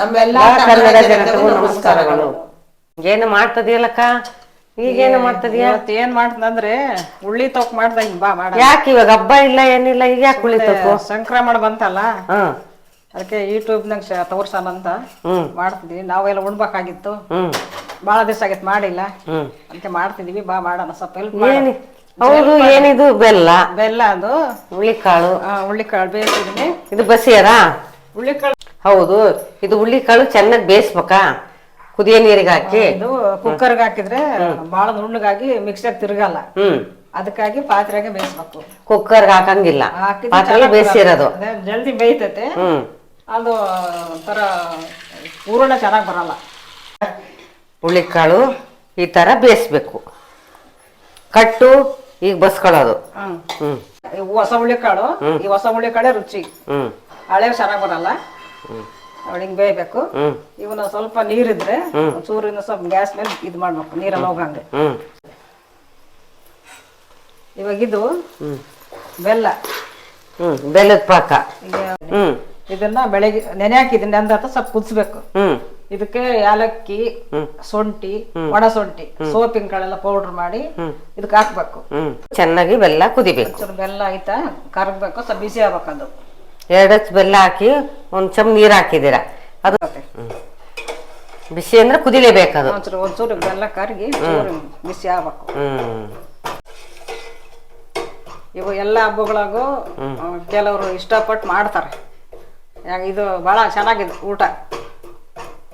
ನಮ್ಮೆಲ್ಲ ಕನ್ನಡ ಜನತೆಗೂ ನಮಸ್ಕಾರಗಳು. ಏನು ಮಾಡ್ತದಿಯಲ್ಲಕ್ಕ? ಈಗೇನು ಮಾಡ್ತದಿಯ? ಇವತ್ತು ಏನ್ ಮಾಡ್ತಂದ್ರೆ ಉಳ್ಳಿ ತೊಕ್ ಮಾಡ್ದ ಹಿಂಗ್ ಬಾ ಮಾಡ. ಯಾಕೆ ಇವಾಗ ಹಬ್ಬ ಇಲ್ಲ ಏನಿಲ್ಲ ಈಗ ಯಾಕೆ ಕುಳಿತಕ್ಕು ಸಂಕ್ರಮಣ ಬಂತಲ್ಲ? ಹ್ಮ್ ಅದಕ್ಕೆ ಯೂಟ್ಯೂಬ್ನಾಗ ತೋರ್ಸಣ ಅಂತ ಹ್ಮ್. ಮಾಡ್ತಿದ್ವಿ. ನಾವೆಲ್ಲ ಉಣ್ಬೇಕಾಗಿತ್ತು. ಹ್ಮ್. ಭಾಳ ದಿವಸ ಆಗೈತೆ ಮಾಡಿಲ್ಲ. ಹ್ಮ್. ಅದಕ್ಕೆ ಮಾಡ್ತಿದೀವಿ ಬಾ ಮಾಡೋಣ ಸ್ವಲ್ಪ ಹೆಲ್ಪ್ ಏನಿ? ಹೌದು ಏನಿದು? ಬೆಲ್ಲ. ಬೆಲ್ಲ ಅದು. ಹುಳಿಕಾಳು ಆ, ಹುಳ್ಳಿಕಾಳು ಬೇಯಿಸಿದೀನಿ ಇದು ಬಸಿಯರಾ? ಹುಳ್ಳಿಕಾಳು ಹೌದು. ಇದು ಹುಳ್ಳಿಕಾಳು ಚೆನ್ನಾಗಿ ಬೇಯಿಸ್ಬೇಕಾ? ಕುದಿಯ ನೀರಿಗೆ ಹಾಕಿ? ಇದು ಕುಕ್ಕರ್ಗೆ ಹಾಕಿದ್ರೆ ಭಾಳ ನುಣ್ಣಗಾಗಿ ಮಿಕ್ಸರ್ ತಿರುಗಲ್ಲ. ಹ್ಮ್. ಅದಕ್ಕಾಗಿ ಪಾತ್ರೆಗೆ ಬೇಯಿಸ್ಬೇಕು. ಕುಕ್ಕರ್ಗೆ ಹಾಕಂಗಿಲ್ಲ. ಹಾಕಿದ್ರೆ ಚೆನ್ನಾಗ್ ಬೇಯಿಸಿರೋದು. ಬರಲ್ಲ. ಅದೇ ಜಲ್ದಿ ಬೇಯ್ತತೆ. ಹ್ಮ್. ಅದು ಒಂಥರ ಪೂರ್ಣ ಚೆನ್ನಾಗಿ ಬರಲ್ಲ. ಹುಳ್ಳಿಕಾಳು ಈ ತರ ಬೇಯಿಸ್ಬೇಕು. ಕಟ್ಟು ಈಗ ಬಸ್ಕೊಳ್ಳೋದು. ಹ್ಮ್. ಕಾಳು ಈ ಹೊಸ ಹುಳಿ ಈ ಹೊಸ ಹುಳ್ಳಿಕಾಳೆ ರುಚಿ. ಹ್ಮ್. ಹಳೆ ಚೆನ್ನಾಗಿ ಬರಲ್ಲ. ಹಿಂಗೆ ಬೇಯಬೇಕು. ಇವನ್ನ ಸ್ವಲ್ಪ ನೀರಿದ್ರೆ ಸೂರ್ಯನ ಸ್ವಲ್ಪ ಗ್ಯಾಸ್ ಮೇಲೆ ಇದು ಮಾಡ್ಬೇಕು. ನೀರೆಲ್ಲ ಹೋಗಂಗೆ. ಇವಾಗ ಇದು ಬೆಲ್ಲ. ಬೆಲ್ಲದ ಪಾಕ. ಇದನ್ನ ಬೆಳಗ್ಗೆ ನೆನೆ ಹಾಕಿದ್ದೀನಿ. ಅಂದ ಸ್ವಲ್ಪ ಕುದಿಸ್ಬೇಕು. ಇದಕ್ಕೆ ಯಾಲಕ್ಕಿ ಶುಂಠಿ ಒಣ ಶುಂಠಿ ಸೋಪಿನ ಕಳೆಲ್ಲ ಪೌಡರ್ ಮಾಡಿ ಇದಕ್ಕೆ ಹಾಕ್ಬೇಕು. ಚೆನ್ನಾಗಿ ಬೆಲ್ಲ ಕುದಿಬೇಕು. ಬೆಲ್ಲ ಆಯ್ತಾ? ಕರಗ್ಬೇಕು. ಸ್ವಲ್ಪ ಬಿಸಿ ಆಗ್ಬೇಕು ಅದು. ಎರಡು ಬೆಲ್ಲ ಹಾಕಿ ಒಂದ್ ಚಮ್ ನೀರು ಹಾಕಿದ್ದೀರ? ಅದು ಬಿಸಿ ಅಂದ್ರೆ ಕುದಿಲೇಬೇಕು ಅದು ಒಂಚೂರು ಒಂಚೂರು ಬೆಲ್ಲ ಕರಗಿ ಚೂರು ಬಿಸಿ ಆಗ್ಬೇಕು. ಹ್ಮ್. ಇವು ಎಲ್ಲ ಹಬ್ಬಗಳಾಗೂ ಕೆಲವರು ಇಷ್ಟಪಟ್ಟು ಮಾಡ್ತಾರೆ. ಯಾಕೆ ಇದು ಭಾಳ ಚೆನ್ನಾಗಿದೆ ಊಟ.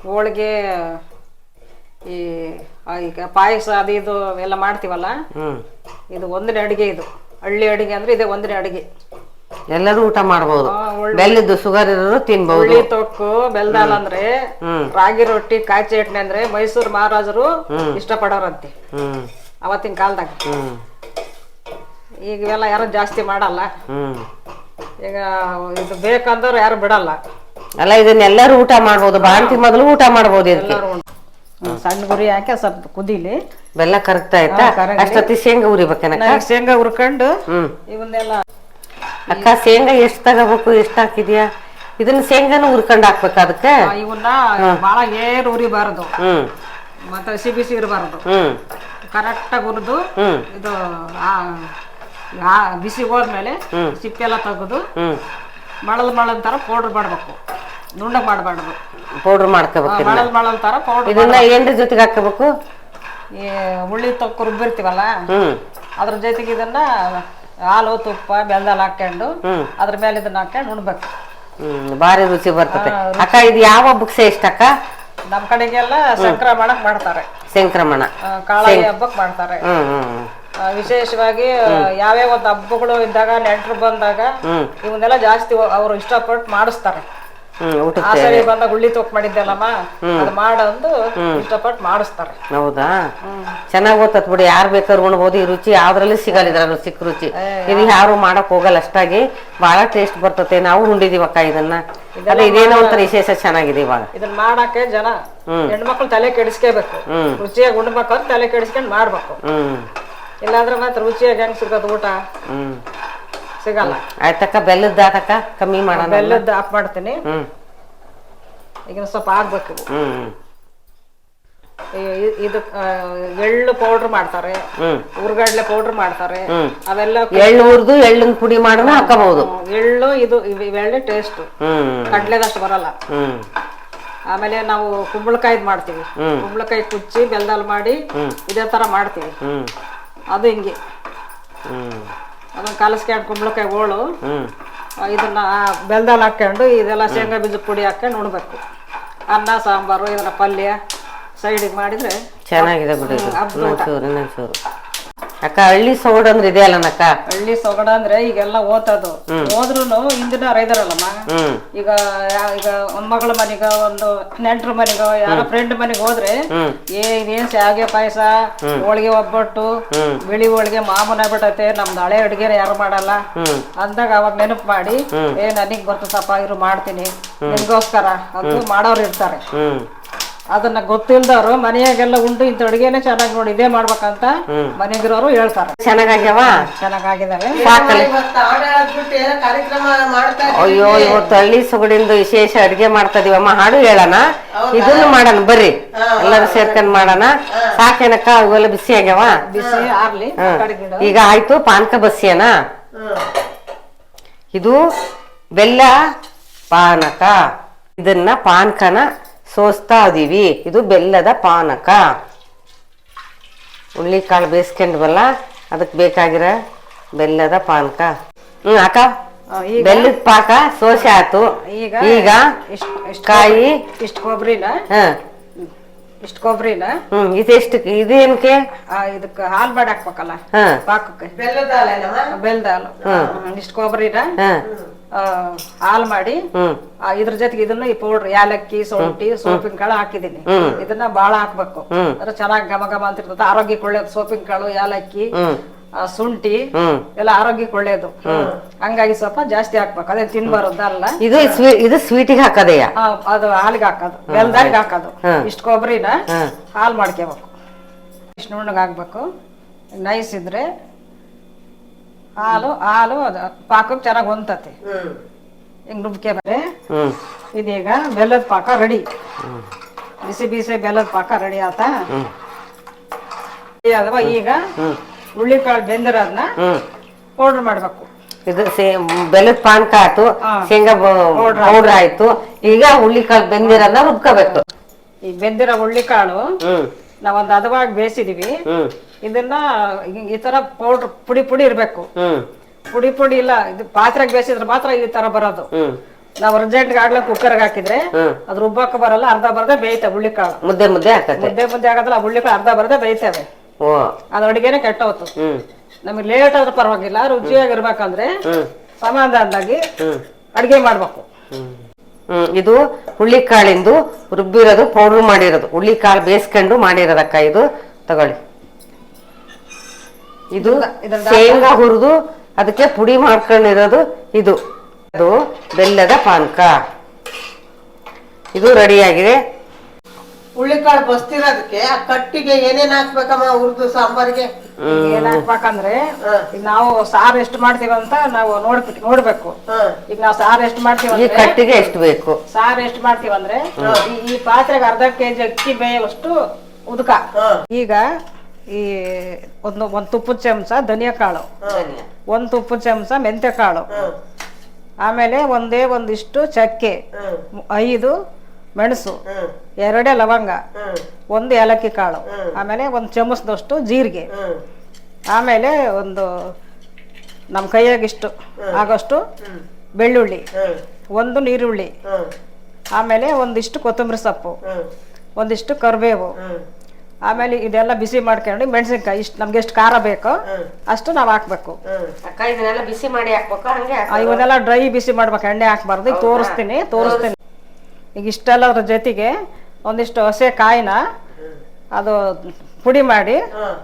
ಹೋಳಿಗೆ ಈ ಈಗ ಪಾಯಸ ಅದು ಇದು ಎಲ್ಲ ಮಾಡ್ತೀವಲ್ಲ? ಇದು ಒಂದನೇ ಅಡುಗೆ ಇದು. ಹಳ್ಳಿ ಅಡುಗೆ ಅಂದ್ರೆ ಇದೇ ಒಂದನೇ ಅಡಿಗೆ. ಎಲ್ಲರೂ ಊಟ ಮಾಡಬಹುದು ಬೆಲ್ಲದ್ದು ಶುಗರ್ ಇರೋರು ತಿನ್ಬಹುದು ತೊಕ್ಕು ಬೆಲ್ದಾಲ್ ಅಂದ್ರೆ ರಾಗಿ ರೊಟ್ಟಿ ಕಾಯಿ ಚಟ್ನಿ ಅಂದ್ರೆ ಮೈಸೂರು ಮಹಾರಾಜರು ಇಷ್ಟಪಡೋರಂತೆ. ಅವತ್ತಿನ ಕಾಲದಾಗ. ಈಗ ಇವೆಲ್ಲ ಯಾರು ಜಾಸ್ತಿ ಮಾಡಲ್ಲ. ಈಗ ಇದು ಬೇಕಂದ್ರೆ ಯಾರು ಬಿಡಲ್ಲ. ಅಲ್ಲ ಇದನ್ನೆಲ್ಲರೂ ಊಟ ಮಾಡ್ಬೋದು. ಬಾಂತಿ ಮೊದಲು ಊಟ ಮಾಡ್ಬೋದು ಇದಕ್ಕೆ. ಸಣ್ಣ ಗುರಿ ಹಾಕಿ ಸ್ವಲ್ಪ ಕುದಿಲಿ. ಬೆಲ್ಲ ಕರಗ್ತಾ ಇತ್ತ? ಅಷ್ಟೊತ್ತಿ ಶೇಂಗಾ ಉರಿಬೇಕೇನ ಶೇಂಗಾ ಉರ್ಕೊಂಡು ಇವನ್ನೆಲ್ಲ ಅಕ್ಕ ಶೇಂಗಾ ಎಷ್ಟು ತಗೋಬೇಕು ಎಷ್ಟು ಹಾಕಿದ್ಯಾ? ಇದನ್ನ ಶೇಂಗಾನು ಹುರ್ಕೊಂಡ್ ಹಾಕ್ಬೇಕು ಅದಕ್ಕೆ? ಇವನ್ನ ಭಾಳ ಏರು ಉರಿಬಾರದು. ಮತ್ತೆ ಹಸಿ ಬಿಸಿ ಇರಬಾರದು. ಕರೆಕ್ಟಾಗಿ ಹುರಿದು ಇದು ಬಿಸಿ ಹೋದ್ಮೇಲೆ ಸಿಪ್ಪೆಲ್ಲ ತೆಗೆದು ಹ್ಮ್. ಮಳಲ್ ಮಳಲ್ ತರ ಪೌಡರ್ ಮಾಡ್ಬೇಕು. ನುಣ್ಣ ಮಾಡಬಾರ್ದು. ಪೌಡ್ರ್ ಮಾಡ್ಕೋಬೇಕು. ಮಳಲ್ ಮಳಲ್ ತರ ಪೌಡರ್ ಇದನ್ನ ಏನ್ರ ಜೊತೆಗೆ ಹಾಕಬೇಕು ಈ ಹುಳಿ ತೊಕ್ಕ ರುಬ್ಬಿರ್ತೀವಲ್ಲ? ಅದ್ರ ಜೊತೆಗೆ ಇದನ್ನ ಹಾಲು ತುಪ್ಪ ಬೆಲ್ಲದಲ್ಲಿ ಹಾಕೊಂಡು. ಅದ್ರ ಮೇಲೆ ಇದನ್ನ ಹಾಕೊಂಡು ಉಣ್ಬೇಕು. ಹ್ಮ್ ಭಾರಿ ರುಚಿ ಬರ್ತದೆ ಅಕ್ಕ ಇದು ಯಾವ ಬುಕ್ಸೆ ಇಷ್ಟ ಅಕ್ಕ? ನಮ್ಮ ಕಡೆಗೆಲ್ಲ ಸಂಕ್ರಮಣಕ್ ಮಾಡ್ತಾರೆ. ಸಂಕ್ರಮಣ ಕಾಳ ಹಬ್ಬಕ್ ಹಬ್ಬಕ್ಕೆ ಮಾಡ್ತಾರೆ. ಹ್ಮ್ ಹ್ಮ್ ಆ, ವಿಶೇಷವಾಗಿ ಯಾವ್ಯಾವ ಒಂದು ಹಬ್ಬಗಳು ಇದ್ದಾಗ ನೆಂಟರು ಬಂದಾಗ ಇವನ್ನೆಲ್ಲ ಜಾಸ್ತಿ ಅವರು ಇಷ್ಟಪಟ್ಟು ಮಾಡಿಸ್ತಾರೆ. ಆ ಸರಿ ಬಂದಾಗ ಉಳ್ಳಿ ತೊಕ್ ಮಾಡಿದ್ದೆಲ್ಲಮ್ಮ ಅದು ಮಾಡಂದು ಇಷ್ಟಪಟ್ಟು ಮಾಡಿಸ್ತಾರೆ. ಹೌದಾ? ಚೆನ್ನಾಗ್ ಗೊತ್ತತ್ ಬಿಡಿ ಯಾರು ಬೇಕಾದ್ರು ಉಣ್ಬೋದು ಈ ರುಚಿ ಯಾವ್ದ್ರಲ್ಲಿ ಸಿಗಲ್ಲ ಇದ್ರಲ್ಲಿ ಸಿಕ್ಕ ರುಚಿ. ಇದು ಯಾರು ಮಾಡಕ್ ಹೋಗಲ್ಲ ಅಷ್ಟಾಗಿ ಬಹಳ ಟೇಸ್ಟ್ ಬರ್ತತೆ. ನಾವು ಉಂಡಿದೀವಕ್ಕ ಇದನ್ನ. ಅದೇ ಇದೇನೋ ಒಂಥರ ವಿಶೇಷ ಚೆನ್ನಾಗಿದೆ ಇವಾಗ. ಇದನ್ನ ಮಾಡಕ್ಕೆ ಜನ ಹೆಣ್ಮಕ್ಳು ತಲೆ ಕೆಡಿಸ್ಕೋಬೇಕು. ರುಚಿಯಾಗಿ ಉಣ್ಬೇಕಂತ ತಲೆ ಕೆಡಿಸ್ಕೊಂಡು ಮಾಡ್ಬೇಕು. ಹ್ಮ್. ಇಲ್ಲಾಂದ್ರೆ ಮತ್ತೆ ರುಚಿಯಾಗಿ ಹೆಂಗ್ ಸಿಗೋದು ಊಟ? ಹ್ಮ್. ಸಿಗಲ್ಲ. ಆಯ್ತಕ್ಕ ಬೆಲ್ಲದ ಆತಕ್ಕ ಕಮ್ಮಿ ಮಾಡೋಣ ಬೆಲ್ಲದ ಆಫ್ ಮಾಡ್ತೀನಿ. ಹ್ಮ್. ಈಗ ಸ್ವಲ್ಪ ಆಗ್ಬೇಕು. ಹ್ಮ್ ಇದು ಎಳ್ಳು ಪೌಡರ್ ಮಾಡ್ತಾರೆ. ಉರ್ಗಡ್ಲೆ ಪೌಡರ್ ಮಾಡ್ತಾರೆ. ಅವೆಲ್ಲ ಎಳ್ಳು ಹುರಿದು ಎಳ್ಳಿನ ಪುಡಿ ಮಾಡೋಣ ಹಾಕಬಹುದು. ಎಳ್ಳು ಇದು ಇವ್- ಇವೆಳ್ಳೆ ಟೇಸ್ಟ್ ಕಡ್ಲೆದಷ್ಟು ಬರಲ್ಲ. ಆಮೇಲೆ ನಾವು ಕುಂಬಳಕಾಯಿ ಮಾಡ್ತೀವಿ. ಕುಂಬಳಕಾಯಿ ಕುಚ್ಚಿ ಬೆಲ್ದಲ್ಲಿ ಮಾಡಿ ಇದೇ ತರ ಮಾಡ್ತೀವಿ. ಅದು ಹಿಂಗೆ. ಅದನ್ನ ಕಲಸ್ಕೊಂಡು ಕುಂಬಳಕಾಯಿ ಹೋಳು ಇದನ್ನ ಬೆಲ್ದಲ್ಲಿ ಹಾಕೊಂಡು ಇದೆಲ್ಲ ಶೇಂಗಾ ಬೀಜ ಪುಡಿ ಹಾಕ್ಕೊಂಡು ಉಣ್ಬೇಕು. ಅನ್ನ ಸಾಂಬಾರು ಇದನ್ನ ಪಲ್ಯ ಸೈಡಿಗೆ ಮಾಡಿದ್ರೆ ಚೆನ್ನಾಗಿದೆ ಬಿಡಿ ಚೂರು ಅಕ್ಕ ಹಳ್ಳಿ ಸೊಗಡ ಅಂದ್ರೆ ಇದೆ ಅಲ್ಲನಕ್ಕ? ಹಳ್ಳಿ ಸೊಗಡ ಅಂದ್ರೆ ಈಗೆಲ್ಲ ಓದೋದು. ಹೋದ್ರುನು ಹಿಂದಿನ ರೈದರಲ್ಲಮ್ಮ ಹ್ಮ್. ಈಗ ಯಾ- ಈಗ ಒಂದ್ ಮಗಳ ಮನೆಗ ಒಂದು ನೆಂಟ್ರ ಮನೆಗ ಯಾರ ಫ್ರೆಂಡ್ ಮನೆಗೆ ಹೋದ್ರೆ. ಏ ಇದೇನ್ ಶಾವಿಗೆ ಪಾಯಸ? ಹೋಳಿಗೆ ಒಬ್ಬಟ್ಟು ಬಿಳಿ ಹೋಳಿಗೆ ಮಾಮೂಲಿ ಆಗ್ಬಿಟ್ಟೈತೆ ನಮ್ದು ಹಳೆ ಅಡ್ಗೆನ ಯಾರು ಮಾಡಲ್ಲ. ಅಂದಾಗ ಅವಾಗ ನೆನಪು ಮಾಡಿ ಏ ನನಗ್ ಬರ್ತದಪ್ಪ ಇವ್ರು ಮಾಡ್ತೀನಿ. ನಿಮ್ಗೋಸ್ಕರ. ಅದು ಮಾಡೋರು ಇರ್ತಾರೆ. ಹ್ಮ್. ಅದನ್ನ ಗೊತ್ತಿಲ್ದವ್ರು ಮನೆಯಾಗೆಲ್ಲ ಉಂಡು ಇಂಥ ಅಡುಗೆನೇ ಚೆನ್ನಾಗಿ ನೋಡಿ ಇದೇ ಮಾಡ್ಬೇಕಂತ ಮನೆಗಿರೋರು ಹೇಳ್ತಾರೆ. ಚೆನ್ನಾಗಾಗ್ಯವ ಇದ್ದೀವಿ. ಅಯ್ಯೋ ಇವತ್ತು ಹಳ್ಳಿ ಸುಗಡಿಂದು ವಿಶೇಷ ಅಡುಗೆ ಮಾಡ್ತಾ ಇದೀವಮ್ಮ ಹಾಡು ಹೇಳೋಣ. ಇದನ್ನು ಮಾಡೋಣ ಬರ್ರಿ. ಎಲ್ಲರೂ ಸೇರ್ಕೊಂಡ್ ಮಾಡೋಣ. ಸಾಕೇನಕ್ಕ ಅವೆಲ್ಲ ಬಿಸಿ ಆಗ್ಯಾವ? ಬಿಸಿ ಆಗ್ಲಿ. ಈಗ ಆಯ್ತು ಪಾನಕ ಬಸ್ಸಿಯನ. ಇದು ಬೆಲ್ಲ ಪಾನಕ. ಇದನ್ನ ಪಾನಕನ ಸೋಸ್ತಾ ಇದೀವಿ ಇದು ಬೆಲ್ಲದ ಪಾನಕ. ಹುಳ್ಳಿಕಾಳು ಬೇಯಿಸ್ಕೊಂಡ್ವಲ್ಲ ಅದಕ್ಕೆ ಬೇಕಾಗಿರೋ ಬೆಲ್ಲದ ಪಾನಕ. ಹ್ಮ್ ಅಕ್ಕ ಬೆಲ್ಲದ ಪಾಕ ಸೋಸೆ ಆಯ್ತು. ಈಗ ಈಗ ಇಷ್ಟ್ ಇಷ್ಟ್ ಕಾಯಿ ಇಷ್ಟು ಕೊಬ್ಬರಿನ? ಹ. ಇಷ್ಟು ಕೊಬ್ಬರಿನ? ಹ್ಮ್ ಇದೆಷ್ಟು ಇದೇನಕ್ಕೆ ಇದಕ್ಕೆ ಹಾಲು ಮಾಡಿ ಹಾಕ್ಬೇಕಲ್ಲ ಹ. ಪಾಕಕ್ಕೆ. ಬೆಲ್ಲದ ಹಾಲು ಬೆಲ್ಲದ ಹಾಲು. ಇಷ್ಟು ಕೊಬ್ಬರಿನ? ಹ. ಹಾಲು ಮಾಡಿ ಆ, ಇದ್ರ ಜೊತೆಗೆ ಇದನ್ನ ಈ ಪೌಡ್ರ್ ಯಾಲಕ್ಕಿ ಸೊಂಟಿ ಸೋಪಿನ ಕಾಳು ಹಾಕಿದೀನಿ ಇದನ್ನ ಬಾಳ ಹಾಕ್ಬೇಕು. ಅಂದ್ರೆ ಚೆನ್ನಾಗಿ ಘಮ ಘಮ ಅಂತ ಇರ್ತದೆ. ಆರೋಗ್ಯಕ್ಕೆ ಒಳ್ಳೇದು. ಸೋಪಿನ ಕಾಳು ಯಾಲಕ್ಕಿ ಆ, ಶುಂಠಿ ಎಲ್ಲ ಆರೋಗ್ಯಕ್ಕೆ ಒಳ್ಳೇದು. ಹಂಗಾಗಿ ಸ್ವಲ್ಪ ಜಾಸ್ತಿ ಹಾಕ್ಬೇಕು. ಅದೇ ತಿನ್ಬಾರದಲ್ಲ ಇದು ಸ್ವೀ ಇದು ಸ್ವೀಟಿಗೆ ಹಾಕದೆಯ? ಆ, ಅದು ಹಾಲಿಗೆ ಹಾಕೋದು. ಬೆಲ್ದಾರಿಗೆ ಹಾಕೋದು. ಇಷ್ಟು ಕೊಬ್ಬರಿನ. ಹಾಲು ಮಾಡ್ಕೋಬೇಕು ಇಷ್ಟು ನುಣ್ಣಗೆ ಹಾಕ್ಬೇಕು. ನೈಸ್ ಇದ್ರೆ ಹಾಲು ಹಾಲು ಪಾಕ ಪಾಕಕ್ಕೆ ಚೆನ್ನಾಗಿ ಹೊಂತತಿ ಹಿಂಗ್ ರುಬ್ಕೆ ಹ್ಮ್. ಇದೀಗ ಬೆಲ್ಲದ ಪಾಕ ರೆಡಿ. ಬಿಸಿ ಬಿಸಿ ಬೆಲ್ಲದ ಪಾಕ ರೆಡಿ ಆತ. ಅಥವಾ ಈಗ ಹುಳ್ಳಿಕಾಳು ಬೆಂದಿರೋದನ್ನ ಹ್ಮ್. ಪೌಡ್ರ್ ಮಾಡ್ಬೇಕು. ಇದು ಸೇ ಬೆಲ್ಲದ ಪಾನಕ ಆಯ್ತು ಹಾ. ಶೇಂಗಾ ಪೌಡ್ರ್ ಆಯ್ತು. ಈಗ ಹುಳ್ಳಿಕಾಳು ಬೆಂದಿರೋದನ್ನ ರುಬ್ಕೋಬೇಕು. ಈ ಬೆಂದಿರೋ ಹುಳ್ಳಿಕಾಳು ಕಾಳು ನಾವೊಂದು ಹದವಾಗಿ ಬೇಯಿಸಿದೀವಿ. ಹ್ಮ್. ಇದನ್ನ ಈ- ಈ ತರ ಪೌಡರ್ ಪುಡಿ ಪುಡಿ ಇರ್ಬೇಕು. ಹ್ಮ್. ಪುಡಿ ಪುಡಿ ಇಲ್ಲ ಇದು ಪಾತ್ರೆಗೆ ಬೇಯಿಸಿದ್ರೆ ಮಾತ್ರ ಈ ತರ ಬರೋದು. ಹ್ಮ್. ನಾವು ಅರ್ಜೆಂಟ್ ಆಗ್ಲೇ ಕುಕ್ಕರ್ಗೆ ಹಾಕಿದ್ರೆ ಹ್ಮ್. ಅದು ರುಬ್ಬಕ್ಕೆ ಬರಲ್ಲ ಅರ್ಧ ಬರ್ದೆ ಬೇಯ್ತವೆ ಹುಳ್ಳಿಕಾಳು ಮುದ್ದೆ ಮುದ್ದೆ ಹಾಕತ್ತೆ ಮುದ್ದೆ ಮುದ್ದೆ ಹುಳ್ಳಿ ಕಾಳು ಅರ್ಧ ಬರ್ದೆ ಬೇಯ್ತವೆ ಓ. ಅದು ಕೆಟ್ಟ ಹೋತು ಹ್ಮ್. ನಮಗೆ ಲೇಟ್ ಆದ್ರೂ ಪರವಾಗಿಲ್ಲ ರುಚಿಯಾಗಿರ್ಬೇಕಂದ್ರೆ ಹ್ಮ್. ಸಮಾಧಾನದಾಗಿ ಹ್ಮ್. ಅಡುಗೆ ಮಾಡ್ಬೇಕು. ಹ್ಮ್. ಹ್ಮ್. ಇದು ಹುಳ್ಳಿಕಾಳಿಂದು ರುಬ್ಬಿರೋದು ಪೌಡ್ರ್ ಮಾಡಿರೋದು. ಹುಳ್ಳಿಕಾಳು ಬೇಯಿಸ್ಕೊಂಡು ಮಾಡಿರೋದಕ್ಕ ಇದು. ತಗೊಳ್ಳಿ. ಇದು ಶೇಂಗಾ ಹುರಿದು ಅದಕ್ಕೆ ಪುಡಿ ಮಾಡ್ಕೊಂಡಿರೋದು ಇದು. ಅದು ಬೆಲ್ಲದ ಪಾನಕ. ಇದು ರೆಡಿಯಾಗಿದೆ. ಹುಳ್ಳಿಕಾಳು ಬಸ್ತಿರೋದಕ್ಕೆ ಆ ಕಟ್ಟಿಗೆ ಏನೇನ್ ಹಾಕ್ಬೇಕಮ್ಮ ಹುರಿದು ಸಾಂಬಾರಿಗೆ? ಏನ್ ಹಾಕ್ಬೇಕಂದ್ರೆ ಈಗ ನಾವು ಸಾರ್ ಎಷ್ಟು ಮಾಡ್ತೀವಂತ ಅಂತ ನಾವು ನೋಡ್ಬಿಟ್ಟು ನೋಡ್ಬೇಕು. ಈಗ ನಾವು ಸಾರ್ ಎಷ್ಟು ಮಾಡ್ತೀವಿ ಈ ಅಂದ್ರೆ ಕಟ್ಟಿಗೆ ಎಷ್ಟು ಬೇಕು? ಸಾರ್ ಎಷ್ಟು ಮಾಡ್ತೀವಂದ್ರೆ ಈ- ಈ ಪಾತ್ರೆಗೆ ಅರ್ಧ ಕೆಜಿ ಅಕ್ಕಿ ಬೇಯುವಷ್ಟು ಉದಕ. ಈಗ ಈ ಒಂದು ಒಂದು ತುಪ್ಪದ ಚಮಚ ಧನಿಯಾ ಕಾಳು. ಒಂದು ತುಪ್ಪದ ಚಮಚ ಮೆಂತ್ಯ ಕಾಳು. ಆಮೇಲೆ ಒಂದೇ ಒಂದಿಷ್ಟು ಚಕ್ಕೆ. ಐದು ಮೆಣಸು. ಎರಡೇ ಲವಂಗ. ಒಂದು ಏಲಕ್ಕಿ ಕಾಳು. ಆಮೇಲೆ ಒಂದು ಚಮಚದಷ್ಟು ಜೀರಿಗೆ. ಆಮೇಲೆ ಒಂದು ನಮ್ಮ ಕೈಯಾಗಿಷ್ಟು ಆಗೋಷ್ಟು ಬೆಳ್ಳುಳ್ಳಿ. ಒಂದು ನೀರುಳ್ಳಿ. ಆಮೇಲೆ ಒಂದಿಷ್ಟು ಕೊತ್ತಂಬರಿ ಸೊಪ್ಪು. ಒಂದಿಷ್ಟು ಕರಿಬೇವು. ಆಮೇಲೆ ಇದೆಲ್ಲ ಬಿಸಿ ಮಾಡ್ಕೊಂಡು ಮೆಣಸಿನ್ಕಾಯಿ ಇಷ್ಟು ನಮ್ಗೆ ಎಷ್ಟು ಖಾರ ಬೇಕೋ ಅಷ್ಟು ನಾವು ಹಾಕ್ಬೇಕು. ಹ್ಮ್. ಅಕ್ಕ ಇದನ್ನೆಲ್ಲ ಬಿಸಿ ಮಾಡಿ ಹಾಕ್ಬೇಕು ಹಂಗೆ ಆ, ಇವನ್ನೆಲ್ಲ ಡ್ರೈ ಬಿಸಿ ಮಾಡ್ಬೇಕು ಎಣ್ಣೆ ಹಾಕ್ಬಾರ್ದು. ಈಗ ತೋರಿಸ್ತೀನಿ ತೋರಿಸ್ತೀನಿ. ಈಗ ಇಷ್ಟೆಲ್ಲದ್ರ ಜೊತೆಗೆ ಒಂದಿಷ್ಟು ಹಸೆ ಕಾಯಿನ ಅದು ಪುಡಿ ಮಾಡಿ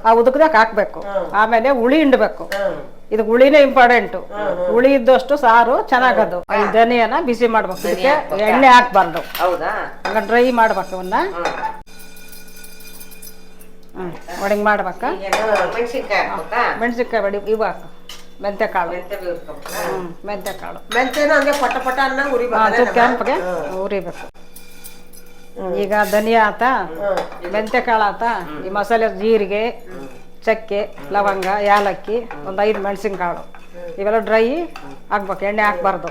ಆ ಉದಕದಾಗ ಹಾಕ್ಬೇಕು. ಆಮೇಲೆ ಹುಳಿ ಹಿಂಡ್ಬೇಕು. ಇದು ಹುಳಿನೇ ಇಂಪಾರ್ಟೆಂಟು ಹುಳಿ ಇದ್ದಷ್ಟು ಸಾರು ಚೆನ್ನಾಗದು. ಈ ಧನಿಯನ ಬಿಸಿ ಮಾಡ್ಬೇಕು. ಇದಕ್ಕೆ ಎಣ್ಣೆ ಹಾಕ್ಬಾರ್ದು. ಹೌದಾ? ಹಂಗ ಡ್ರೈ ಮಾಡ್ಬೇಕು ಅವನ್ನ. ಹ್ಮ್. ಮಾಡ್ಬೇಕ ಮಾಡ್ಬೇಕಾ? ಮೆಣಸಿನ್ಕಾಯಿ ಬಡಿ ಇವು ಹಾಕು ಮೆಂತ್ಯ ಕಾಳು ಮೆಂತ್ಯ ಕಾಳು ಹ್ಮ್. ಮೆಂತ್ಯ ಹಂಗೆ ಪಟ ಪಟ ಅನ್ನ ಉರಿಬೇಕು ಕೆಂಪಗೆ ಉರಿಬೇಕು. ಈಗ ಧನಿಯಾ ಆತ ಮೆಂತ್ಯ ಕಾಳು ಆತ ಈ ಮಸಾಲೆ ಜೀರಿಗೆ ಚಕ್ಕೆ ಲವಂಗ ಯಾಲಕ್ಕಿ ಒಂದು ಐದು ಮೆಣಸಿನಕಾಳು. ಇವೆಲ್ಲ ಡ್ರೈ ಹಾಕ್ಬೇಕು ಎಣ್ಣೆ ಹಾಕ್ಬಾರ್ದು.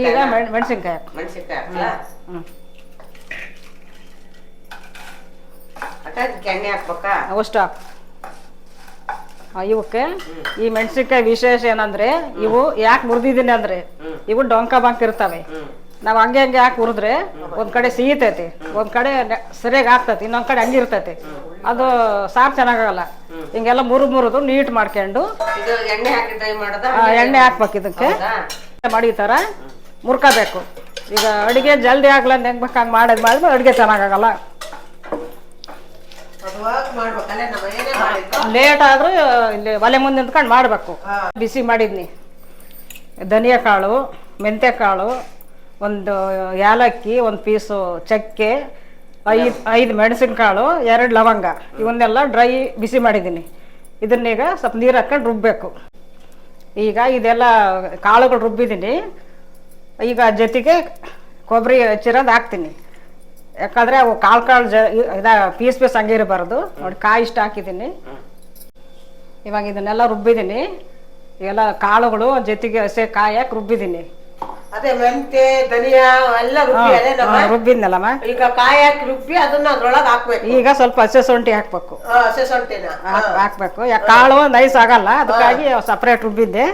ಈಗ ಮೆಣಸಿನ್ಕಾಯಿ ಹಾಕು. ಎಣ್ಣೆ ಹಾಕ್ಬೇಕಾ? ಅವಷ್ಟು ಹಾಕು. ಇವಕ್ಕೆ ಈ ಮೆಣಸಿನ್ಕಾಯಿ ವಿಶೇಷ ಏನಂದ್ರೆ ಇವು ಯಾಕೆ ಮುರಿದಿದ್ದೀನಿ ಅಂದ್ರೆ ಇವು ಡೊಂಕ ಬಾಂಕ್ ಇರ್ತವೆ. ನಾವ್ ಹಂಗೆ ಹಂಗೆ ಯಾಕೆ ಹುರಿದ್ರೆ ಒಂದ್ ಕಡೆ ಸಿಹಿತೈತಿ ಒಂದ್ ಕಡೆ ಸರಿಯಾಗಿ ಆಗ್ತೈತಿ ಇನ್ನೊಂದ್ ಕಡೆ ಹಂಗಿರ್ತೈತಿ ಅದು ಸಾರು ಚೆನ್ನಾಗಲ್ಲ. ಹಿಂಗೆಲ್ಲ ಮುರು ಮುರಿದು ನೀಟ್ ಮಾಡ್ಕೊಂಡು ಎಣ್ಣೆ ಹಾಕ್ಬೇಕು ಇದಕ್ಕೆ. ಮಾಡಿ ತರ ಥರ ಮುರ್ಕೋಬೇಕು. ಈಗ ಅಡಿಗೆ ಜಲ್ದಿ ಆಗ್ಲಂದ್ ಹೆಂಗ್ ಬೇಕು ಹಂಗೆ ಮಾಡೋದು ಮಾಡಿದ್ರೆ ಅಡಿಗೆ ಚೆನ್ನಾಗಾಗಲ್ಲ ಅದುವಾಗ ಮಾಡ್ಬೇಕಲ್ಲ ನಮ್ಮ ಏನೇ ಮಾಡಿದ್ದು ಲೇಟ್ ಆದ್ರೂ ಇಲ್ಲಿ ಒಲೆ ಮುಂದೆ ನಿಂತ್ಕೊಂಡು ಮಾಡಬೇಕು. ಬಿಸಿ ಮಾಡಿದ್ನಿ. ಧನಿಯಾ ಕಾಳು ಮೆಂತ್ಯ ಕಾಳು ಒಂದು ಏಲಕ್ಕಿ ಒಂದು ಪೀಸು ಚಕ್ಕೆ ಐದು ಐದು ಮೆಣಸಿನಕಾಳು ಎರಡು ಲವಂಗ. ಇವನ್ನೆಲ್ಲ ಡ್ರೈ ಬಿಸಿ ಮಾಡಿದ್ದೀನಿ. ಇದನ್ನೀಗ ಸ್ವಲ್ಪ ನೀರು ಹಾಕೊಂಡು ರುಬ್ಬಬೇಕು ಈಗ ಇದೆಲ್ಲ ಕಾಳುಗಳು ರುಬ್ಬಿದ್ದೀನಿ. ಈಗ ಜೊತೆಗೆ ಕೊಬ್ಬರಿ ಹಚ್ಚಿರೋದು ಹಾಕ್ತೀನಿ. ಯಾಕಂದರೆ ಅವು ಕಾಳು ಕಾಳು ಜ ಇದ ಪೀಸ್ ಪೀಸ್ ಹಂಗೆ ಇರಬಾರ್ದು. ನೋಡಿ ಕಾಯಿ ಇಷ್ಟ ಹಾಕಿದ್ದೀನಿ. ಇವಾಗ ಇದನ್ನೆಲ್ಲ ರುಬ್ಬಿದ್ದೀನಿ. ಎಲ್ಲ ಕಾಳುಗಳು ಜೊತೆಗೆ ಹಸೆ ಕಾಯಿ ಹಾಕಿ ರುಬ್ಬಿದ್ದೀನಿ. ಅದೇ ಮೆಂತೆ ಧನಿಯಾ ಎಲ್ಲ ರುಬ್ಬಿ ರುಬ್ಬಿದ್ನಲ್ಲಮ್ಮ? ಈಗ ಕಾಯಿ ಹಾಕಿ ರುಬ್ಬಿ ಅದನ್ನ ಅದ್ರೊಳಗೆ ಹಾಕ್ಬೇಕು. ಈಗ ಸ್ವಲ್ಪ ಹಸೆ ಶುಂಠಿ ಹಾಕ್ಬೇಕು. ಹಸಿ ಸೊಂಟಿನ ಹಾಕ್- ಹಾಕ್ಬೇಕು. ಯಾಕೆ ಕಾಳು ನೈಸ್ ಆಗಲ್ಲ ಅದಕ್ಕಾಗಿ ಸಪ್ರೇಟ್ ರುಬ್ಬಿದ್ದೆ.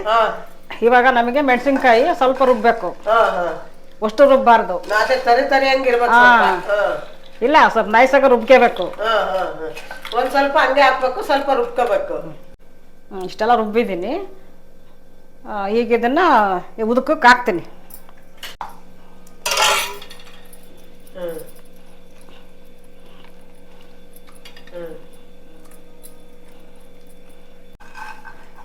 ಇವಾಗ ನಮಗೆ ಮೆಣಸಿನ್ಕಾಯಿ ಸ್ವಲ್ಪ ರುಬ್ಬೇಕು. ಹಾ. ಅಷ್ಟು ರುಬ್ಬಾರ್ದು. ಅದೇ ತರಿ ತರಿ ಹಂಗಿರ್ಬೇಕು ಹಾ. ಸ್ವಲ್ಪ. ಹಾ. ಇಲ್ಲ ಸ್ವಲ್ಪ ನೈಸಾಗಿ ರುಬ್ಕೋಬೇಕು. ಹಾ ಹಾ ಹಾ. ಒಂದ್ ಸ್ವಲ್ಪ ಹಂಗೆ ಹಾಕ್ಬೇಕು ಸ್ವಲ್ಪ ರುಬ್ಕೋಬೇಕು. ಹ್ಮ್, ಇಷ್ಟೆಲ್ಲ ರುಬ್ಬಿದ್ದೀನಿ. ಆ, ಈಗ ಇದನ್ನ ಈ ಉದಕಕ್ಕೆ ಹಾಕ್ತೀನಿ.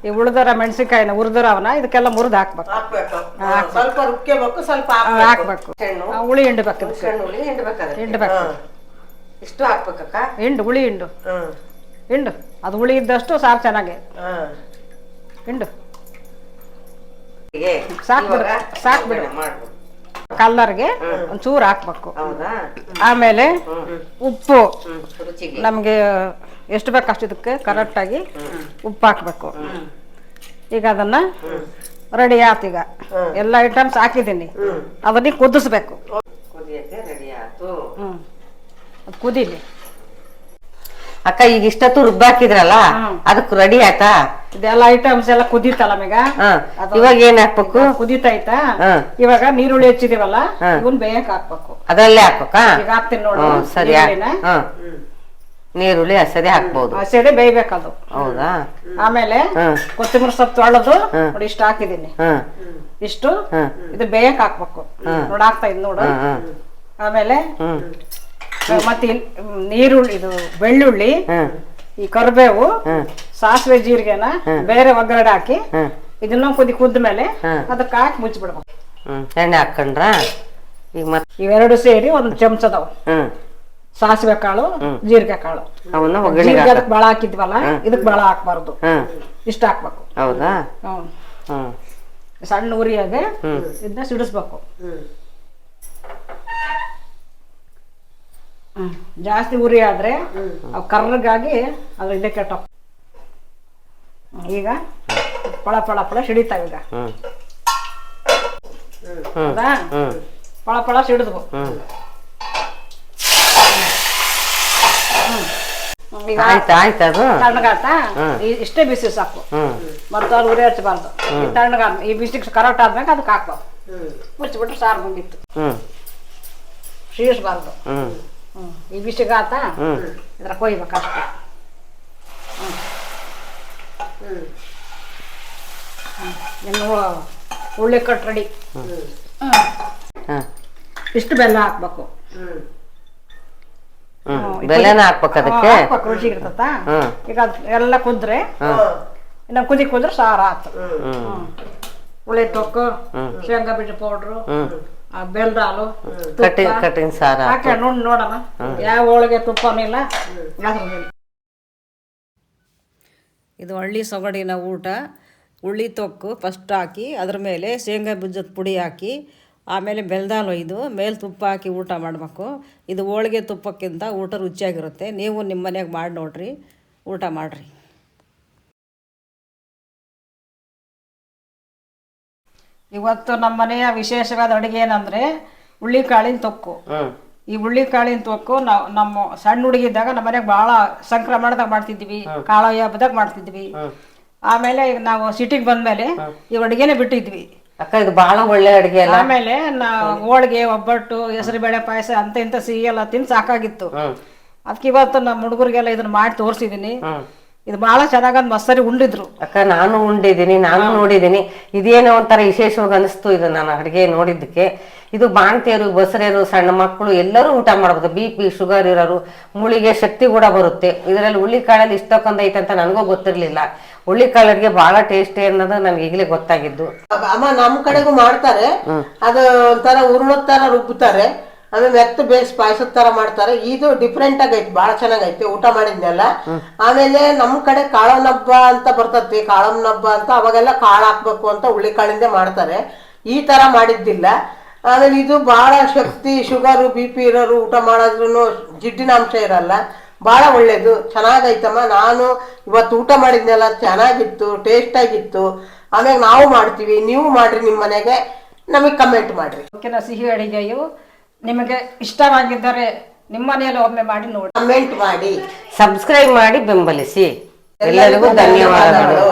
ಈ ಉಳಿದರ ಮೆಣಸಿನಕಾಯಿನ ಹುರಿದರ ಅವನ ಇದಕ್ಕೆಲ್ಲ ಮುರಿದು ಹಾಕ್ಬೇಕು. ಹಾಕ್ಬೇಕು. ಸ್ವಲ್ಪ ರುಬ್ಕೋಬೇಕು ಸ್ವಲ್ಪ ಹಾಕ್ಬೇಕು. ಆ, ಹುಳಿ ಹಿಂಡ್ಬೇಕು ಇದಕ್ಕೆ ಹುಳಿ ಹಿಂಡ್ಬೇಕಾದ್ರೆ ಹಿಂಡ್ಬೇಕು. ಇಷ್ಟು ಹಾಕ್ಬೇಕಕ್ಕ ಹಿಂಡು ಹುಳಿ ಹಿಂಡು. ಹ್ಮ್ ಹಿಂಡು. ಅದು ಹುಳಿ ಇದ್ದಷ್ಟು ಸಾರು ಚೆನ್ನಾಗಿ. ಹಾ. ಹಿಂಡು. ಹೀಗೆ ಸಾಕ್ ಬಿಡು, ಇವಾಗ ಸಾಕ್ ಬಿಡು. ಒಗ್ಗರಣೆ ಮಾಡ್ಬೇಕು. ಕಲ್ಲರ್ಗೆ ಒಂಚೂರು ಹಾಕ್ಬೇಕು. ಹೌದಾ? ಆಮೇಲೆ ಉಪ್ಪು. ಹ್ಮ್. ರುಚಿಗೆ. ನಮಗೆ ಎಷ್ಟು ಬೇಕು ಅಷ್ಟು ಇದಕ್ಕೆ ಕರೆಕ್ಟಾಗಿ ಉಪ್ಪು ಹಾಕಬೇಕು. ಈಗ ಅದನ್ನ ರೆಡಿ ಆಯ್ತು ಈಗ. ಎಲ್ಲ ಐಟಮ್ಸ್ ಹಾಕಿದ್ದೀನಿ. ಅದನ್ನ ಕುದಿಸ್ಬೇಕು. ಹ್ಞೂ ಅದ್ ಕುದೀಲಿ. ಅಕ್ಕ ಈಗ ಇಷ್ಟೊತ್ತು ರುಬ್ಬಾಕಿದ್ರಲ್ಲ ಅದಕ್ಕೆ ರೆಡಿ ಆಯ್ತಾ? ಇದೆಲ್ಲ ಐಟಮ್ಸ್ ಎಲ್ಲ ಕುದೀತಲ್ಲ ಮೇಗ? ಇವಾಗ ಏನ್ ಹಾಕ್ಬೇಕು? ಕುದೀತೈತಾ ಇವಾಗ ನೀರುಳ್ಳಿ ಹೆಚ್ಚಿದೀವಲ್ಲ ಇವನ್ ಬೇಯಕ್ ಹಾಕ್ಬೇಕು. ಅದರಲ್ಲೇ ಹಾಕ್ಬೇಕಾ? ಈಗ ಹಾಕ್ತೀನಿ ನೋಡಿ ಸರಿ ನೀರುಳ್ಳಿ ಹಸದೆ ಹಾಕ್ಬೋದು. ಹಸಿದೆ ಬೇಯ್ಬೇಕದು. ಹೌದಾ? ಆಮೇಲೆ ಕೊತ್ತಂಬರಿ ಸೊಪ್ಪು ತೊಳೆದು ನೋಡಿ ಇಷ್ಟು ಹಾಕಿದ್ದೀನಿ. ಹ್ಮ್ ಇಷ್ಟು ಇದು ಬೇಯಕ್ ಹಾಕ್ಬೇಕು. ನೋಡ್ ಹಾಕ್ತಾ ಇದ್ ನೋಡು. ಆಮೇಲೆ ಮತ್ತೆ ನೀರುಳ್ಳಿ ಇದು ಬೆಳ್ಳುಳ್ಳಿ ಈ ಕರಿಬೇವು ಸಾಸಿವೆ ಜೀರಿಗೆನ ಬೇರೆ ಒಗ್ಗರಣೆ ಹಾಕಿ ಇದನ್ನ ಕುದಿ ಕುದ್ದ ಮೇಲೆ ಅದಕ್ಕೆ ಹಾಕಿ ಮುಚ್ಚಿಬಿಡ್ಬೇಕು. ಎಣ್ಣೆ ಹಾಕೊಂಡ್ರ ಈಗ ಮತ್ತೆ ಇವೆರಡು ಸೇರಿ ಒಂದು ಚಮಚದವು. ಸಾಸಿವೆ ಕಾಳು ಜೀರಿಗೆ ಕಾಳು. ಅವನ್ನ ಒಗ್ಗರಣೆ ಜೀರಿಗೆ ಅದಕ್ಕೆ ಬಾಳ ಹಾಕಿದ್ವಲ್ಲ ಇದಕ್ಕೆ ಬಾಳ ಹಾಕ್ಬಾರ್ದು. ಇಷ್ಟ ಹಾಕ್ಬೇಕು. ಹೌದಾ? ಸಣ್ಣ ಉರಿಯಾಗೆ ಇದನ್ನ ಸಿಡಿಸ್ಬೇಕು. ಜಾಸ್ತಿ ಉರಿ ಆದ್ರೆ ಅವು ಕರ್ರಗಾಗಿ ಅದ್ರ ಇದೆ ಕೆಟ್ಟ ಈಗ ಪಳ ಪಳ ಪಳ ಸಿಡಿತಾವ ಈಗ ಹೌದಾ? ಪಳ ಪಳ ಸಿಡಿದ್ವು ಹ್ಮ್ ಹ್ಮ್. ಈಗ ಆಯ್ತಾ ಆಯ್ತಾ ಅದು. ತಣ್ಣಗಾತ? ಈ- ಇಷ್ಟೇ ಬಿಸಿ ಸಾಕು. ಮತ್ತೆ ಅದು ಉರಿ ಹಚ್ಚಬಾರ್ದು. ಈ ತಣ್ಣಗಾದ ಈ ಬಿಸಿಗೆ ಕರೆಕ್ಟ್ ಆದ್ಮೇಲೆ ಅದಕ್ಕೆ ಹಾಕ್ಬಾರ್ದು. ಹ್ಮ್. ಮುಚ್ಚಿಬಿಟ್ರೆ ಸಾರು ಹ್ಮ್. ಹ್ಮ್. ಈ ಬಿಸಿಗಾತ ಇದ್ರ ಕೊಯ್ಬೇಕು ಅಷ್ಟೇ. ಇನ್ನು ಉಳ್ಳಿ ಕಟ್ ರೆಡಿ ಹ ಇಷ್ಟು ಬೆಲ್ಲ ಹಾಕ್ಬೇಕು. ಬೆಲ್ಲನ ಹಾಕ್ಬೇಕು ಅದಕ್ಕೆ? ಹಾಕ್ಬೇಕು ರುಚಿಗೆ ಇರ್ತದ ಈಗ ಅದ್ ಎಲ್ಲ ಕುದ್ರೆ ಇನ್ನ ಕುದಿ ಕುದ್ರೆ ಸಾರು ಆತು. ಉಳ್ಳಿ ತೊಕ್ಕು ಶೇಂಗಾ ಬೀಜ ಪೌಡ್ರು ಬೆಲ್ಲದ ಹಾಲು ಕಟ್ಟಿಂಗ್ ಕಟ್ಟಿಂಗ್ ಸಾರ ಹಾಕಿ ನೋಡಿ ನೋಡೋಣ. ಯಾವ ಹೋಳಿಗೆ ತುಪ್ಪನೂ ಇಲ್ಲ ಇದು ಹಳ್ಳಿ ಸೊಗಡಿನ ಊಟ. ಉಳ್ಳಿ ತೊಕ್ಕು ಫಸ್ಟ್ ಹಾಕಿ ಅದ್ರ ಮೇಲೆ ಶೇಂಗಾ ಬೀಜದ ಪುಡಿ ಹಾಕಿ ಆಮೇಲೆ ಬೆಲ್ದಾಲು ಇದು ಮೇಲೆ ತುಪ್ಪ ಹಾಕಿ ಊಟ ಮಾಡಬೇಕು. ಇದು ಹೋಳಿಗೆ ತುಪ್ಪಕ್ಕಿಂತ ಊಟ ರುಚಿಯಾಗಿರುತ್ತೆ. ನೀವು ನಿಮ್ಮ ಮನೆಯಾಗ ಮಾಡಿ ನೋಡ್ರಿ ಊಟ ಮಾಡಿರಿ. ಇವತ್ತು ನಮ್ಮ ಮನೆಯ ವಿಶೇಷವಾದ ಅಡುಗೆ ಏನಂದರೆ ಕಾಳಿನ ತೊಕ್ಕು. ಈ ಹುಳ್ಳಿ ಕಾಳಿನ ತೊಕ್ಕು ನಾವು ನಮ್ಮ ಸಣ್ಣ ಹುಡುಗಿದ್ದಾಗ ನಮ್ಮ ಮನೆಗೆ ಬಹಳ ಸಂಕ್ರಮಣದಾಗ ಮಾಡ್ತಿದ್ವಿ ಕಾಳಯ್ಯ ಹಬ್ಬದಾಗ ಮಾಡ್ತಿದ್ವಿ. ಆಮೇಲೆ ಈಗ ನಾವು ಸಿಟಿಗೆ ಬಂದ್ಮೇಲೆ ಈ ಅಡುಗೆನೇ ಬಿಟ್ಟಿದ್ವಿ. ಅಕ್ಕ ಇದು ಬಹಳ ಒಳ್ಳೆ ಅಡಿಗೆ ಅಲ್ಲ? ಆಮೇಲೆ ನಾ ಹೋಳಿಗೆ ಒಬ್ಬಟ್ಟು ಹೆಸರುಬೇಳೆ ಪಾಯಸ ಅಂತ ಇಂತ ಸಿಹಿ ಎಲ್ಲ ತಿಂದು ಸಾಕಾಗಿತ್ತು ಅದಕ್ಕೆ ಇವತ್ತು ನಮ್ಮ ಹುಡುಗರಿಗೆಲ್ಲ ಇದನ್ನ ಮಾಡಿ ತೋರಿಸಿದೀನಿ. ಇದು ಬಹಳ ಚೆನ್ನಾಗಂದ್ ಮಸರಿ ಉಂಡಿದ್ರು. ಅಕ್ಕ ನಾನು ಉಂಡಿದ್ದೀನಿ ನಾನು ನೋಡಿದ್ದೀನಿ ಇದೇನೋ ಒಂಥರ ವಿಶೇಷವಾಗಿ ಅನಿಸ್ತು ಇದು ನಾನು ಅಡುಗೆ ನೋಡಿದ್ದಕ್ಕೆ ಇದು ಬಾಣ್ತಿಯರು ಬಸರೆಯರು ಸಣ್ಣ ಮಕ್ಕಳು ಎಲ್ಲರೂ ಊಟ ಮಾಡ್ಬೋದು. ಬಿ ಪಿ ಶುಗರ್ ಇರೋರು ಮುಳಿಗೆ ಶಕ್ತಿ ಕೂಡ ಬರುತ್ತೆ. ಇದರಲ್ಲಿ ಹುಳ್ಳಿಕಾಳಲ್ಲಿ ಕಾಳಲ್ಲಿ ಐತೆ ಅಂತ ನನಗೂ ಗೊತ್ತಿರಲಿಲ್ಲ. ಹುಳ್ಳಿಕಾಳು ಕಾಳರಿಗೆ ಬಹಳ ಟೇಸ್ಟಿ ಅನ್ನೋದು ನನಗೆ ಈಗಲೇ ಗೊತ್ತಾಗಿದ್ದು. ಅಮ್ಮ ನಮ್ ಕಡೆಗೂ ಮಾಡ್ತಾರೆ. ಅದು ಒಂಥರ ಉರುಳದ ತರ ರುಬ್ಬುತ್ತಾರೆ ಆಮೇಲೆ ಮೆತ್ತ ಬೇಸ್ ಪಾಯಸದ ತರ ಮಾಡ್ತಾರೆ. ಇದು ಡಿಫ್ರೆಂಟ್ ಆಗೈತಿ ಬಹಳ ಚೆನ್ನಾಗೈತಿ ಊಟ ಮಾಡಿದ್ನೆಲ್ಲ. ಆಮೇಲೆ ನಮ್ ಕಡೆ ಕಾಳನಬ್ಬ ಹಬ್ಬ ಅಂತ ಬರ್ತತಿ ಕಾಳಮ್ಮನ ಹಬ್ಬ ಅಂತ ಅವಾಗೆಲ್ಲ ಕಾಳು ಹಾಕ್ಬೇಕು ಅಂತ ಹುಳಿ ಕಾಳಿಂದ ಮಾಡ್ತಾರೆ. ಈ ತರ ಮಾಡಿದ್ದಿಲ್ಲ. ಆಮೇಲೆ ಇದು ಬಹಳ ಶಕ್ತಿ ಶುಗರು ಬಿ ಪಿ ಇರೋರು ಊಟ ಮಾಡೋದ್ರೂ ಜಿಡ್ಡಿನ ಅಂಶ ಇರಲ್ಲ. ಬಹಳ ಒಳ್ಳೇದು. ಚೆನ್ನಾಗೈತಮ್ಮ. ನಾನು ಇವತ್ತು ಊಟ ಮಾಡಿದ್ನೆಲ್ಲ ಚೆನ್ನಾಗಿತ್ತು ಟೇಸ್ಟ್ ಆಗಿತ್ತು ಆಮೇಲೆ ನಾವು ಮಾಡ್ತೀವಿ. ನೀವು ಮಾಡ್ರಿ ನಿಮ್ಮ ಮನೆಗೆ. ನಮಗೆ ಕಮೆಂಟ್ ಮಾಡ್ರಿ. ಓಕೆನ ಸಿಹಿ ಅಡಿಗೆಯು ನಿಮಗೆ ಇಷ್ಟವಾಗಿದ್ದರೆ ನಿಮ್ಮ ಮನೆಯಲ್ಲಿ ಒಮ್ಮೆ ಮಾಡಿ ನೋಡಿ. ಕಮೆಂಟ್ ಮಾಡಿ. ಸಬ್ಸ್ಕ್ರೈಬ್ ಮಾಡಿ ಬೆಂಬಲಿಸಿ. ಎಲ್ಲರಿಗೂ ಧನ್ಯವಾದಗಳು.